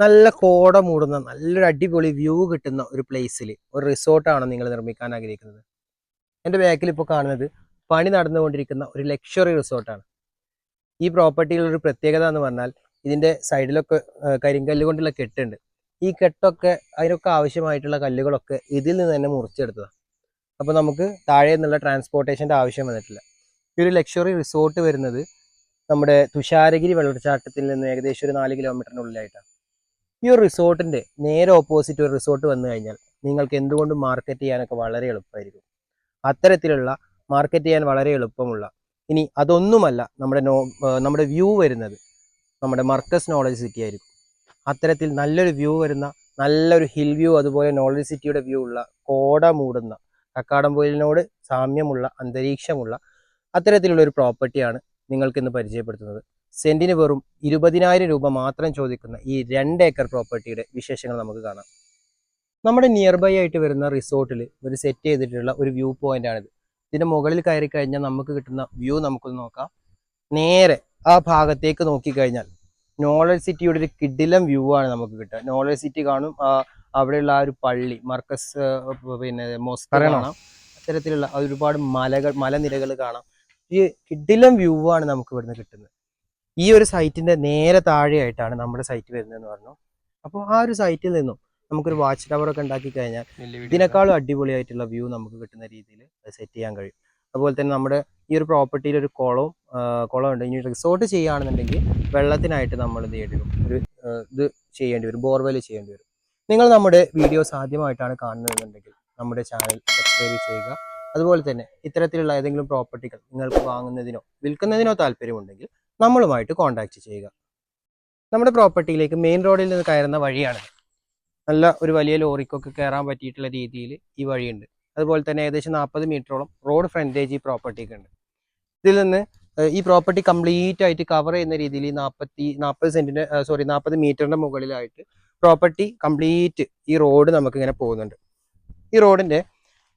നല്ല കോട മൂടുന്ന നല്ലൊരു അടിപൊളി വ്യൂ കിട്ടുന്ന ഒരു പ്ലേസിൽ ഒരു റിസോർട്ടാണ് നിങ്ങൾ നിർമ്മിക്കാൻ ആഗ്രഹിക്കുന്നത്. എന്റെ ബാക്കിൽ ഇപ്പോൾ കാണുന്നത് പണി നടന്നുകൊണ്ടിരിക്കുന്ന ഒരു ലക്ഷറി റിസോർട്ടാണ് ഈ പ്രോപ്പർട്ടിയിലൊരു പ്രത്യേകത എന്ന് പറഞ്ഞാൽ ഇതിന്റെ സൈഡിലൊക്കെ കരിങ്കല്ല് കൊണ്ടുള്ള കെട്ടുണ്ട്. ഈ കെട്ടൊക്കെ അതിനൊക്കെ ആവശ്യമായിട്ടുള്ള കല്ലുകളൊക്കെ ഇതിൽ നിന്ന് തന്നെ മുറിച്ചെടുത്തതാണ് അപ്പോൾ നമുക്ക് താഴെ നിന്നുള്ള ട്രാൻസ്പോർട്ടേഷന്റെ ആവശ്യം വന്നിട്ടില്ല. ഈ ഒരു ലക്ഷറി റിസോർട്ട് വരുന്നത് നമ്മുടെ തുഷാരഗിരി വെള്ളച്ചാട്ടത്തിൽ നിന്ന് ഏകദേശം ഒരു നാല് കിലോമീറ്ററിനുള്ളിലായിട്ടാണ് ഈ ഒരു റിസോർട്ടിന്റെ നേരെ ഓപ്പോസിറ്റ് ഒരു റിസോർട്ട് വന്നു കഴിഞ്ഞാൽ നിങ്ങൾക്ക് എന്തുകൊണ്ടും മാർക്കറ്റ് ചെയ്യാനൊക്കെ വളരെ എളുപ്പമായിരിക്കും. അത്തരത്തിലുള്ള മാർക്കറ്റ് ചെയ്യാൻ വളരെ എളുപ്പമുള്ള ഇനി അതൊന്നുമല്ല നമ്മുടെ നോ നമ്മുടെ വ്യൂ വരുന്നത് നമ്മുടെ മർക്കസ് നോളജ് സിറ്റി ആയിരിക്കും. അത്തരത്തിൽ നല്ലൊരു വ്യൂ വരുന്ന നല്ലൊരു ഹിൽ വ്യൂ അതുപോലെ നോളജ് സിറ്റിയുടെ വ്യൂ ഉള്ള കോട മൂടുന്ന കക്കാടംപൊയിലിനോട് സാമ്യമുള്ള അന്തരീക്ഷമുള്ള അത്തരത്തിലുള്ള ഒരു പ്രോപ്പർട്ടിയാണ് നിങ്ങൾക്കിന്ന് പരിചയപ്പെടുത്തുന്നത്. സെന്റിന് വെറും ഇരുപതിനായിരം രൂപ മാത്രം ചോദിക്കുന്ന ഈ രണ്ട് ഏക്കർ പ്രോപ്പർട്ടിയുടെ വിശേഷങ്ങൾ നമുക്ക് കാണാം. നമ്മുടെ നിയർ ബൈ ആയിട്ട് വരുന്ന റിസോർട്ടിൽ ഒരു സെറ്റ് ചെയ്തിട്ടുള്ള ഒരു വ്യൂ പോയിന്റ് ആണിത്. ഇതിന്റെ മുകളിൽ കയറി കഴിഞ്ഞാൽ നമുക്ക് കിട്ടുന്ന വ്യൂ നമുക്കൊന്ന് നോക്കാം. നേരെ ആ ഭാഗത്തേക്ക് നോക്കിക്കഴിഞ്ഞാൽ നോളജ് സിറ്റിയുടെ ഒരു കിഡിലം വ്യൂ ആണ് നമുക്ക് കിട്ടുക. നോളജ് സിറ്റി കാണും. ആ അവിടെയുള്ള ആ ഒരു പള്ളി മർക്കസ് പിന്നെ മോസ്ക്? കാണാം. അത്തരത്തിലുള്ള ഒരുപാട് മലകൾ മലനിരകൾ കാണാം. ഈ കിഡിലം വ്യൂ ആണ് നമുക്ക് ഇവിടുന്ന് കിട്ടുന്നത്. ഈ ഒരു സൈറ്റിന്റെ നേരെ താഴെയായിട്ടാണ് നമ്മുടെ സൈറ്റ് വരുന്നതെന്ന് പറഞ്ഞു. അപ്പോൾ ആ ഒരു സൈറ്റിൽ നിന്നും നമുക്കൊരു വാച്ച് ടവർ ഒക്കെ ഉണ്ടാക്കി കഴിഞ്ഞാൽ ഇതിനേക്കാളും അടിപൊളിയായിട്ടുള്ള വ്യൂ നമുക്ക് കിട്ടുന്ന രീതിയിൽ സെറ്റ് ചെയ്യാൻ കഴിയും. അതുപോലെ തന്നെ നമ്മുടെ ഈ ഒരു പ്രോപ്പർട്ടിയിൽ ഒരു കുളവും കുളം കുളമുണ്ട് ഇനി റിസോർട്ട് ചെയ്യുകയാണെന്നുണ്ടെങ്കിൽ വെള്ളത്തിനായിട്ട് നമ്മൾ എന്ത് ചെയ്യേണ്ടി വരും? ഒരു ഇത് ചെയ്യേണ്ടി വരും. ബോർവെൽ ചെയ്യേണ്ടി വരും. നിങ്ങൾ നമ്മുടെ വീഡിയോസ് ആദ്യമായിട്ടാണ് കാണുന്നതെന്നുണ്ടെങ്കിൽ നമ്മുടെ ചാനൽ സബ്സ്ക്രൈബ് ചെയ്യുക. അതുപോലെ തന്നെ ഇത്തരത്തിലുള്ള ഏതെങ്കിലും പ്രോപ്പർട്ടികൾ നിങ്ങൾക്ക് വാങ്ങുന്നതിനോ വിൽക്കുന്നതിനോ താല്പര്യമുണ്ടെങ്കിൽ നമ്മളുമായിട്ട് കോൺടാക്റ്റ് ചെയ്യുക. നമ്മുടെ പ്രോപ്പർട്ടിയിലേക്ക് മെയിൻ റോഡിൽ നിന്ന് കയറുന്ന വഴിയാണ്. നല്ല ഒരു വലിയ ലോറിക്കൊക്കെ കയറാൻ പറ്റിയിട്ടുള്ള രീതിയിൽ ഈ വഴിയുണ്ട്. അതുപോലെ തന്നെ ഏകദേശം നാൽപ്പത് മീറ്ററോളം റോഡ് ഫ്രണ്ടേജ് ഈ പ്രോപ്പർട്ടിക്ക് ഉണ്ട്. ഇതിൽ നിന്ന് ഈ പ്രോപ്പർട്ടി കംപ്ലീറ്റ് ആയിട്ട് കവർ ചെയ്യുന്ന രീതിയിൽ നാൽപ്പത്തി നാൽപ്പത് സെന്റിന്റെ സോറി നാൽപ്പത് മീറ്ററിന്റെ മുകളിലായിട്ട് പ്രോപ്പർട്ടി കംപ്ലീറ്റ് ഈ റോഡ് നമുക്ക് ഇങ്ങനെ പോകുന്നുണ്ട്. ഈ റോഡിന്റെ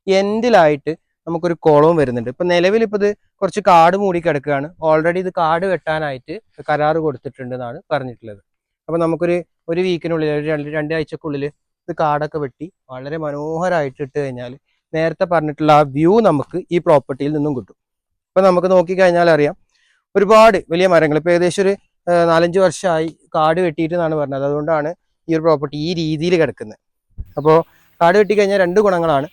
എൻഡിലായിട്ട് നമുക്കൊരു കുളവും വരുന്നുണ്ട്. ഇപ്പൊ നിലവിൽ ഇപ്പൊ ഇത് കുറച്ച് കാട് മൂടി കിടക്കുകയാണ്. ഓൾറെഡി ഇത് കാട് വെട്ടാനായിട്ട് കരാറ് കൊടുത്തിട്ടുണ്ട് എന്നാണ് പറഞ്ഞിട്ടുള്ളത്. അപ്പൊ നമുക്കൊരു ഒരു വീക്കിനുള്ളിൽ ഒരു രണ്ട് രണ്ടാഴ്ചക്കുള്ളിൽ ഇത് കാടൊക്കെ വെട്ടി വളരെ മനോഹരമായിട്ട് ഇട്ട് കഴിഞ്ഞാൽ നേരത്തെ പറഞ്ഞിട്ടുള്ള ആ വ്യൂ നമുക്ക് ഈ പ്രോപ്പർട്ടിയിൽ നിന്നും കിട്ടും. ഇപ്പം നമുക്ക് നോക്കിക്കഴിഞ്ഞാൽ അറിയാം ഒരുപാട് വലിയ മരങ്ങൾ. ഇപ്പൊ ഏകദേശം ഒരു നാലഞ്ച് വർഷമായി കാട് വെട്ടിയിട്ട് എന്നാണ് പറഞ്ഞത്. അതുകൊണ്ടാണ് ഈ ഒരു പ്രോപ്പർട്ടി ഈ രീതിയിൽ കിടക്കുന്നത്. അപ്പോൾ കാട് വെട്ടിക്കഴിഞ്ഞാൽ രണ്ട് ഗുണങ്ങളാണ്.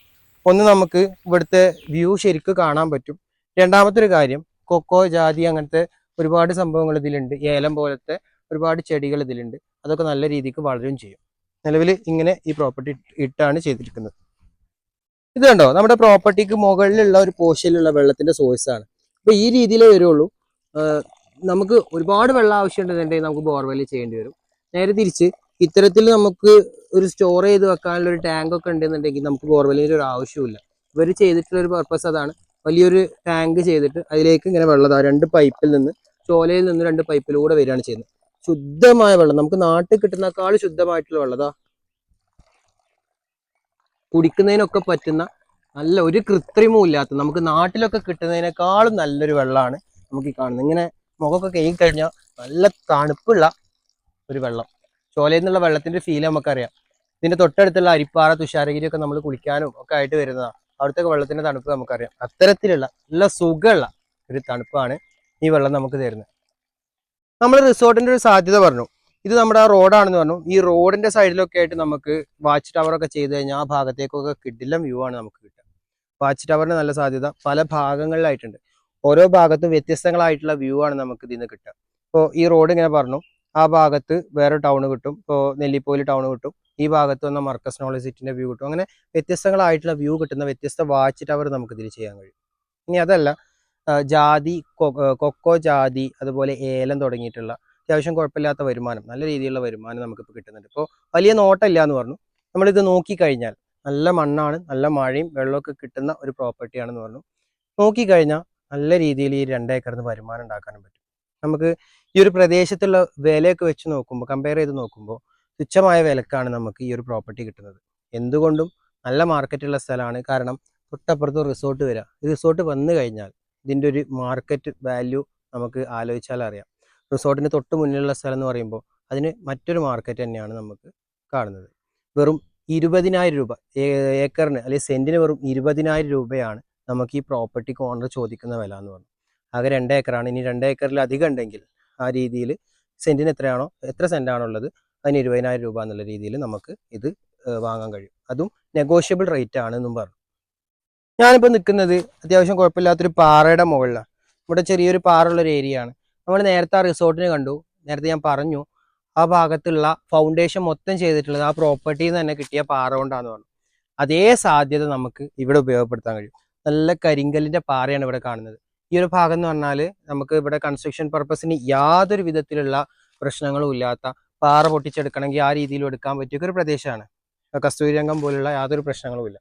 ഒന്ന് നമുക്ക് ഇവിടുത്തെ വ്യൂ ശരിക്ക് കാണാൻ പറ്റും. രണ്ടാമത്തെ ഒരു കാര്യം കൊക്കോ ജാതി അങ്ങനത്തെ ഒരുപാട് സംഭവങ്ങൾ ഇതിലുണ്ട്. ഏലം പോലത്തെ ഒരുപാട് ചെടികൾ ഇതിലുണ്ട്. അതൊക്കെ നല്ല രീതിക്ക് വളരും ചെയ്യും. നിലവിൽ ഇങ്ങനെ ഈ പ്രോപ്പർട്ടി ഇട്ടാണ് ചെയ്തിരിക്കുന്നത്. ഇത് കണ്ടോ? നമ്മുടെ പ്രോപ്പർട്ടിക്ക് മുകളിലുള്ള ഒരു പോഷനിലുള്ള വെള്ളത്തിന്റെ സോഴ്സ് ആണ്. അപ്പൊ ഈ രീതിയിലേ വരുള്ളൂ. നമുക്ക് ഒരുപാട് വെള്ളം ആവശ്യമുണ്ടെന്നുണ്ടെങ്കിൽ നമുക്ക് ബോർവെൽ ചെയ്യേണ്ടി വരും. നേരെ തിരിച്ച് ഇത്തരത്തിൽ നമുക്ക് ഒരു സ്റ്റോർ ചെയ്ത് വെക്കാനുള്ള ഒരു ടാങ്ക് ഒക്കെ ഉണ്ടെന്നുണ്ടെങ്കിൽ നമുക്ക് ബോർവെല്ലിന്റെ ഒരു ആവശ്യമില്ല ഇവർ ചെയ്തിട്ടുള്ള ഒരു പർപ്പസ് അതാണ്. വലിയൊരു ടാങ്ക് ചെയ്തിട്ട് അതിലേക്ക് ഇങ്ങനെ വെള്ളം രണ്ട് പൈപ്പിൽ നിന്ന് ചോലയിൽ നിന്ന് രണ്ട് പൈപ്പിലൂടെ വരികയാണ് ചെയ്യുന്നത്. ശുദ്ധമായ വെള്ളം നമുക്ക് നാട്ടിൽ കിട്ടുന്നേക്കാൾ ശുദ്ധമായിട്ടുള്ള വെള്ളതാ കുടിക്കുന്നതിനൊക്കെ പറ്റുന്ന നല്ല ഒരു കൃത്രിമവും ഇല്ലാത്ത നമുക്ക് നാട്ടിലൊക്കെ കിട്ടുന്നതിനേക്കാളും നല്ലൊരു വെള്ളമാണ് നമുക്ക് ഈ കാണുന്നത്. ഇങ്ങനെ മുഖമൊക്കെ കഴിഞ്ഞാൽ നല്ല തണുപ്പുള്ള ഒരു വെള്ളം. ചോലയിൽ നിന്നുള്ള വെള്ളത്തിന്റെ ഫീൽ നമുക്കറിയാം. ഇതിന്റെ തൊട്ടടുത്തുള്ള അരിപ്പാറ തുഷാരഗിരി ഒക്കെ നമ്മൾ കുളിക്കാനും ഒക്കെ ആയിട്ട് വരുന്നതാണ് അവിടുത്തെ വെള്ളത്തിന്റെ തണുപ്പ് നമുക്കറിയാം. അത്തരത്തിലുള്ള നല്ല സുഖമുള്ള ഒരു തണുപ്പാണ് ഈ വെള്ളം നമുക്ക് തരുന്നത്. നമ്മൾ റിസോർട്ടിന്റെ ഒരു സാധ്യത പറഞ്ഞു. ഇത് നമ്മുടെ ആ റോഡാണെന്ന് പറഞ്ഞു. ഈ റോഡിന്റെ സൈഡിലൊക്കെ ആയിട്ട് നമുക്ക് വാച്ച് ടവർ ഒക്കെ ചെയ്ത് കഴിഞ്ഞാൽ ആ ഭാഗത്തേക്കൊക്കെ കിടിലം വ്യൂ ആണ് നമുക്ക് കിട്ടുക. വാച്ച് ടവറിന് നല്ല സാധ്യത പല ഭാഗങ്ങളിലായിട്ടുണ്ട്. ഓരോ ഭാഗത്തും വ്യത്യസ്തങ്ങളായിട്ടുള്ള വ്യൂ ആണ് നമുക്ക് ഇതിൽ നിന്ന് കിട്ടുക. അപ്പോൾ ഈ റോഡ് ഇങ്ങനെ പറഞ്ഞു. ആ ഭാഗത്ത് വേറെ ടൗൺ കിട്ടും. ഇപ്പോൾ നെല്ലിപ്പോയിൽ ടൗൺ കിട്ടും. ഈ ഭാഗത്ത് വന്ന മർക്കസ് നോളജ് സിറ്റിന്റെ വ്യൂ കിട്ടും. അങ്ങനെ വ്യത്യസ്തങ്ങളായിട്ടുള്ള വ്യൂ കിട്ടുന്ന വ്യത്യസ്ത വാച്ച് ടവർ നമുക്ക് ഇതിൽ ചെയ്യാൻ കഴിയും. ഇനി അതല്ല ജാതി കൊക്കോ ജാതി അതുപോലെ ഏലം തുടങ്ങിയിട്ടുള്ള അത്യാവശ്യം കുഴപ്പമില്ലാത്ത വരുമാനം നല്ല രീതിയിലുള്ള വരുമാനം നമുക്കിപ്പോൾ കിട്ടുന്നുണ്ട്. ഇപ്പോൾ വലിയ നോട്ടമില്ല എന്ന് പറഞ്ഞു. നമ്മളിത് നോക്കിക്കഴിഞ്ഞാൽ നല്ല മണ്ണാണ് നല്ല മഴയും വെള്ളമൊക്കെ കിട്ടുന്ന ഒരു പ്രോപ്പർട്ടിയാണെന്ന് പറഞ്ഞു. നോക്കിക്കഴിഞ്ഞാൽ നല്ല രീതിയിൽ ഈ രണ്ടേക്കറിന് വരുമാനം ഉണ്ടാക്കാനും പറ്റും. നമുക്ക് ഈ ഒരു പ്രദേശത്തുള്ള വിലയൊക്കെ വെച്ച് നോക്കുമ്പോൾ കമ്പയർ ചെയ്ത് നോക്കുമ്പോൾ തുച്ഛമായ വിലക്കാണ് നമുക്ക് ഈ ഒരു പ്രോപ്പർട്ടി കിട്ടുന്നത്. എന്തുകൊണ്ടും നല്ല മാർക്കറ്റുള്ള സ്ഥലമാണ്. കാരണം തൊട്ടപ്പുറത്ത് റിസോർട്ട് വരാം. ഈ റിസോർട്ട് വന്നു കഴിഞ്ഞാൽ ഇതിന്റെ ഒരു മാർക്കറ്റ് വാല്യൂ നമുക്ക് ആലോചിച്ചാൽ അറിയാം. റിസോർട്ടിന് തൊട്ട് മുന്നിലുള്ള സ്ഥലം എന്ന് പറയുമ്പോൾ അതിന് മറ്റൊരു മാർക്കറ്റ് തന്നെയാണ് നമുക്ക് കാണുന്നത്. വെറും ഇരുപതിനായിരം രൂപ ഏക്കറിന് അല്ലെങ്കിൽ സെന്റിന് വെറും ഇരുപതിനായിരം രൂപയാണ് നമുക്ക് ഈ പ്രോപ്പർട്ടിക്ക് ഓണർ ചോദിക്കുന്ന വില എന്ന് പറഞ്ഞു. ആകെ രണ്ട് ഏക്കറാണ് ഇനി രണ്ട് ഏക്കറിൽ അധികം ഉണ്ടെങ്കിൽ ആ രീതിയിൽ സെന്റിന് എത്രയാണോ എത്ര സെന്റാണോ ഉള്ളത് അതിന് ഇരുപതിനായിരം രൂപ എന്നുള്ള രീതിയിൽ നമുക്ക് ഇത് വാങ്ങാൻ കഴിയും. അതും നെഗോഷ്യബിൾ റേറ്റ് ആണ് എന്നും പറഞ്ഞു. ഞാനിപ്പോൾ നിൽക്കുന്നത് അത്യാവശ്യം കുഴപ്പമില്ലാത്തൊരു പാറയുടെ മുകളിലാണ് ഇവിടെ ചെറിയൊരു പാറ ഒരു ഏരിയ ആണ്. നമ്മൾ നേരത്തെ ആ റിസോർട്ടിന് കണ്ടു. നേരത്തെ ഞാൻ പറഞ്ഞു ആ ഭാഗത്തുള്ള ഫൗണ്ടേഷൻ മൊത്തം ചെയ്തിട്ടുള്ളത് ആ പ്രോപ്പർട്ടിയിൽ നിന്ന് തന്നെ കിട്ടിയ പാറ കൊണ്ടാന്ന് പറഞ്ഞു. അതേ സാധ്യത നമുക്ക് ഇവിടെ ഉപയോഗപ്പെടുത്താൻ കഴിയും. നല്ല കരിങ്കല്ലിന്റെ പാറയാണ് ഇവിടെ കാണുന്നത്. ഈ ഒരു ഭാഗം എന്ന് പറഞ്ഞാൽ നമുക്ക് ഇവിടെ കൺസ്ട്രക്ഷൻ പർപ്പസിന് യാതൊരു വിധത്തിലുള്ള പ്രശ്നങ്ങളും ഇല്ലാത്ത പാറ പൊട്ടിച്ചെടുക്കണമെങ്കിൽ ആ രീതിയിൽ എടുക്കാൻ പറ്റിയ ഒരു പ്രദേശമാണ് കസ്തൂരിരംഗം പോലുള്ള യാതൊരു പ്രശ്നങ്ങളും ഇല്ല.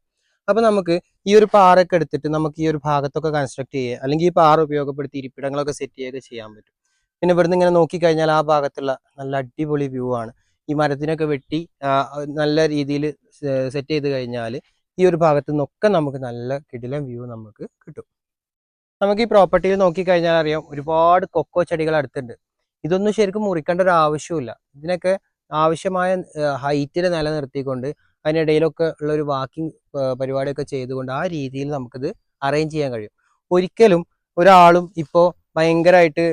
അപ്പൊ നമുക്ക് ഈ ഒരു പാറയൊക്കെ എടുത്തിട്ട് നമുക്ക് ഈ ഒരു ഭാഗത്തൊക്കെ കൺസ്ട്രക്ട് ചെയ്യുക അല്ലെങ്കിൽ ഈ പാറ ഉപയോഗപ്പെടുത്തി ഇരിപ്പിടങ്ങളൊക്കെ സെറ്റ് ചെയ്യുക ചെയ്യാൻ പറ്റും. പിന്നെ ഇവിടുന്ന് ഇങ്ങനെ നോക്കിക്കഴിഞ്ഞാൽ ആ ഭാഗത്തുള്ള നല്ല അടിപൊളി വ്യൂ ആണ്. ഈ മരത്തിനൊക്കെ വെട്ടി നല്ല രീതിയിൽ സെറ്റ് ചെയ്ത് കഴിഞ്ഞാൽ ഈ ഒരു ഭാഗത്തു നിന്നൊക്കെ നമുക്ക് നല്ല കിടിലം വ്യൂ നമുക്ക് കിട്ടും. നമുക്ക് ഈ പ്രോപ്പർട്ടിയിൽ നോക്കിക്കഴിഞ്ഞാൽ അറിയാം ഒരുപാട് കൊക്കോ ചെടികൾ അടുത്തുണ്ട്. ഇതൊന്നും ശരിക്കും മുറിക്കേണ്ട ഒരു ആവശ്യമില്ല ഇതിനൊക്കെ ആവശ്യമായ ഹൈറ്റിൽ നിലനിർത്തിക്കൊണ്ട് അതിനിടയിലൊക്കെ ഉള്ള ഒരു വാക്കിംഗ് പരിപാടിയൊക്കെ ചെയ്തുകൊണ്ട് ആ രീതിയിൽ നമുക്കിത് അറേഞ്ച് ചെയ്യാൻ കഴിയും. ഒരിക്കലും ഒരാളും ഇപ്പോൾ ഭയങ്കരമായിട്ട്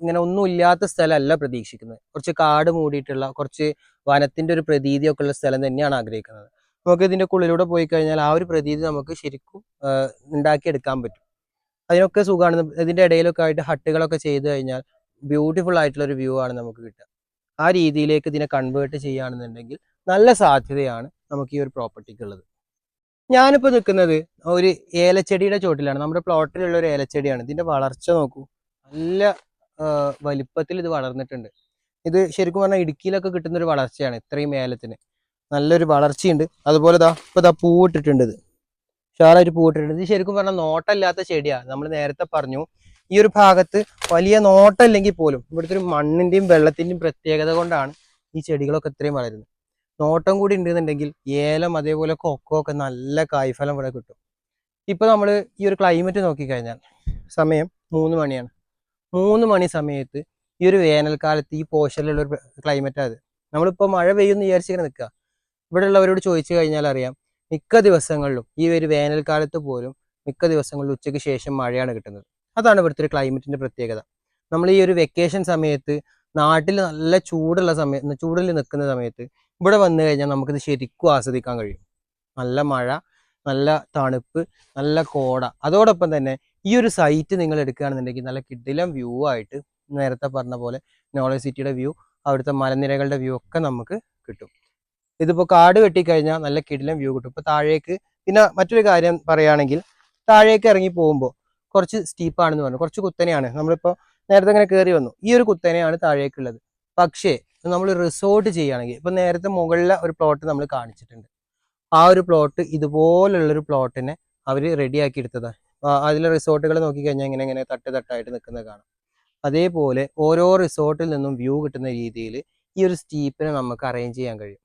ഇങ്ങനെ ഒന്നും ഇല്ലാത്ത സ്ഥലമല്ല പ്രതീക്ഷിക്കുന്നത്. കുറച്ച് കാട് മൂടിയിട്ടുള്ള കുറച്ച് വനത്തിന്റെ ഒരു പ്രതീതിയൊക്കെ ഉള്ള സ്ഥലം തന്നെയാണ് ആഗ്രഹിക്കുന്നത്. നമുക്ക് ഇതിന്റെ ഉള്ളിലൂടെ പോയി കഴിഞ്ഞാൽ ആ ഒരു പ്രതീതി നമുക്ക് ശരിക്കും ഉണ്ടാക്കിയെടുക്കാൻ പറ്റും. അതിനൊക്കെ സുഖമാണ്. ഇതിന്റെ ഇടയിലൊക്കെ ആയിട്ട് ഹട്ടുകളൊക്കെ ചെയ്ത് കഴിഞ്ഞാൽ ബ്യൂട്ടിഫുൾ ആയിട്ടുള്ള ഒരു വ്യൂ ആണ് നമുക്ക് കിട്ടുക. ആ രീതിയിലേക്ക് ഇതിനെ കൺവേർട്ട് ചെയ്യുകയാണെന്നുണ്ടെങ്കിൽ നല്ല സാധ്യതയാണ് നമുക്ക് ഈ ഒരു പ്രോപ്പർട്ടിക്ക് ഉള്ളത്. ഞാനിപ്പോൾ നിൽക്കുന്നത് ഒരു ഏലച്ചെടിയുടെ ചോട്ടിലാണ്. നമ്മുടെ പ്ലോട്ടിലുള്ള ഒരു ഏലച്ചെടിയാണ്. ഇതിന്റെ വളർച്ച നോക്കൂ. നല്ല വലിപ്പത്തിൽ ഇത് വളർന്നിട്ടുണ്ട്. ഇത് ശരിക്കും പറഞ്ഞാൽ ഇടുക്കിയിലൊക്കെ കിട്ടുന്ന ഒരു വളർച്ചയാണ് ഇത്രയും ഏലത്തിന്. നല്ലൊരു വളർച്ചയുണ്ട്. അതുപോലെ ദാ ഇപ്പോൾ ദാ പൂവിട്ടിട്ടുണ്ട് ഇത്. ഉഷാറായിട്ട് പൂവിട്ടിട്ടുണ്ട്. ഇത് ശരിക്കും പറഞ്ഞാൽ നോട്ടമില്ലാത്ത ചെടിയാണ് നമ്മൾ നേരത്തെ പറഞ്ഞു ഈ ഒരു ഭാഗത്ത് വലിയ നോട്ടമില്ലെങ്കിൽ പോലും ഇവിടുത്തെ ഒരു മണ്ണിന്റെയും വെള്ളത്തിന്റെയും പ്രത്യേകത കൊണ്ടാണ് ഈ ചെടികളൊക്കെ ഇത്രയും വളരുന്നത്. നോട്ടം കൂടി ഉണ്ടെന്നുണ്ടെങ്കിൽ ഏലം അതേപോലെ കൊക്കോ ഒക്കെ നല്ല കായ്ഫലം ഇവിടെ കിട്ടും. ഇപ്പോൾ നമ്മൾ ഈ ഒരു ക്ലൈമറ്റ് നോക്കിക്കഴിഞ്ഞാൽ സമയം മൂന്ന് മണിയാണ്. മൂന്ന് മണി സമയത്ത് ഈ ഒരു വേനൽക്കാലത്ത് ഈ പോഷലുള്ള ഒരു ക്ലൈമറ്റാണ് അത്. നമ്മളിപ്പോൾ മഴ പെയ്യുമെന്ന് വിചാരിച്ചിങ്ങനെ നിൽക്കുക. ഇവിടെ ഉള്ളവരോട് ചോദിച്ചു കഴിഞ്ഞാൽ അറിയാം മിക്ക ദിവസങ്ങളിലും ഈ ഒരു വേനൽക്കാലത്ത് പോലും മിക്ക ദിവസങ്ങളിലും ഉച്ചയ്ക്ക് ശേഷം മഴയാണ് കിട്ടുന്നത്. അതാണ് ഇവിടുത്തെ ഒരു ക്ലൈമറ്റിന്റെ പ്രത്യേകത. നമ്മൾ ഈ ഒരു വെക്കേഷൻ സമയത്ത് നാട്ടിൽ നല്ല ചൂടുള്ള സമയത്ത് ചൂടിൽ നിൽക്കുന്ന സമയത്ത് ഇവിടെ വന്നു കഴിഞ്ഞാൽ നമുക്കിത് ശരിക്കും ആസ്വദിക്കാൻ കഴിയും. നല്ല മഴ നല്ല തണുപ്പ് നല്ല കോട. അതോടൊപ്പം തന്നെ ഈ ഒരു സൈറ്റ് നിങ്ങൾ എടുക്കുകയാണെന്നുണ്ടെങ്കിൽ നല്ല കിടിലം വ്യൂ ആയിട്ട് നേരത്തെ പറഞ്ഞ പോലെ നോളജ് സിറ്റിയുടെ വ്യൂ അവിടുത്തെ മലനിരകളുടെ വ്യൂ ഒക്കെ നമുക്ക് കിട്ടും. ഇതിപ്പോൾ കാട് വെട്ടിക്കഴിഞ്ഞാൽ നല്ല കിടിലം വ്യൂ കിട്ടും. ഇപ്പോൾ താഴേക്ക് പിന്നെ മറ്റൊരു കാര്യം പറയുകയാണെങ്കിൽ താഴേക്ക് ഇറങ്ങി പോകുമ്പോൾ കുറച്ച് സ്റ്റീപ്പാണെന്ന് പറഞ്ഞു. കുറച്ച് കുത്തനെയാണ്. നമ്മളിപ്പോൾ നേരത്തെ ഇങ്ങനെ കയറി വന്നു. ഈ ഒരു കുത്തനെയാണ് താഴേക്കുള്ളത്. പക്ഷേ നമ്മൾ റിസോർട്ട് ചെയ്യുകയാണെങ്കിൽ ഇപ്പം നേരത്തെ മുകളിലെ ഒരു പ്ലോട്ട് നമ്മൾ കാണിച്ചിട്ടുണ്ട്. ആ ഒരു പ്ലോട്ട് ഇതുപോലുള്ളൊരു പ്ലോട്ടിനെ അവർ റെഡിയാക്കി എടുത്തതാണ്. അതിലെ റിസോർട്ടുകൾ നോക്കിക്കഴിഞ്ഞാൽ ഇങ്ങനെ ഇങ്ങനെ തട്ട് തട്ടായിട്ട് നിൽക്കുന്നത് കാണാം. അതേപോലെ ഓരോ റിസോർട്ടിൽ നിന്നും വ്യൂ കിട്ടുന്ന രീതിയിൽ ഈ ഒരു സ്റ്റീപ്പിനെ നമുക്ക് അറേഞ്ച് ചെയ്യാൻ കഴിയും.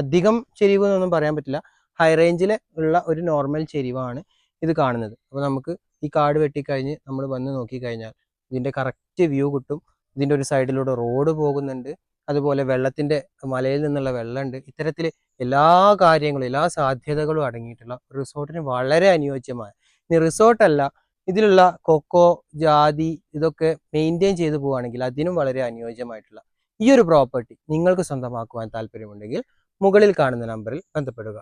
അധികം ചെരിവ് എന്നൊന്നും പറയാൻ പറ്റില്ല. ഹൈ റേഞ്ചിൽ ഉള്ള ഒരു നോർമൽ ചെരിവാണ് ഇത് കാണുന്നത്. അപ്പോൾ നമുക്ക് ഈ കാട് വെട്ടിക്കഴിഞ്ഞ് നമ്മൾ വന്ന് നോക്കിക്കഴിഞ്ഞാൽ ഇതിന്റെ കറക്റ്റ് വ്യൂ കിട്ടും. ഇതിന്റെ ഒരു സൈഡിലൂടെ റോഡ് പോകുന്നുണ്ട്. അതുപോലെ വെള്ളത്തിന്റെ മലയിൽ നിന്നുള്ള വെള്ളമുണ്ട്. ഇത്തരത്തിൽ എല്ലാ കാര്യങ്ങളും എല്ലാ സാധ്യതകളും അടങ്ങിയിട്ടുള്ള റിസോർട്ടിന് വളരെ അനുയോജ്യമായ ഇനി റിസോർട്ടല്ല ഇതിലുള്ള കൊക്കോ ജാതി ഇതൊക്കെ മെയിന്റെയിൻ ചെയ്തു പോവുകയാണെങ്കിൽ അതിനും വളരെ അനുയോജ്യമായിട്ടുള്ള ഈ ഒരു പ്രോപ്പർട്ടി നിങ്ങൾക്ക് സ്വന്തമാക്കുവാൻ താല്പര്യമുണ്ടെങ്കിൽ മുകളിൽ കാണുന്ന നമ്പറിൽ ബന്ധപ്പെടുക.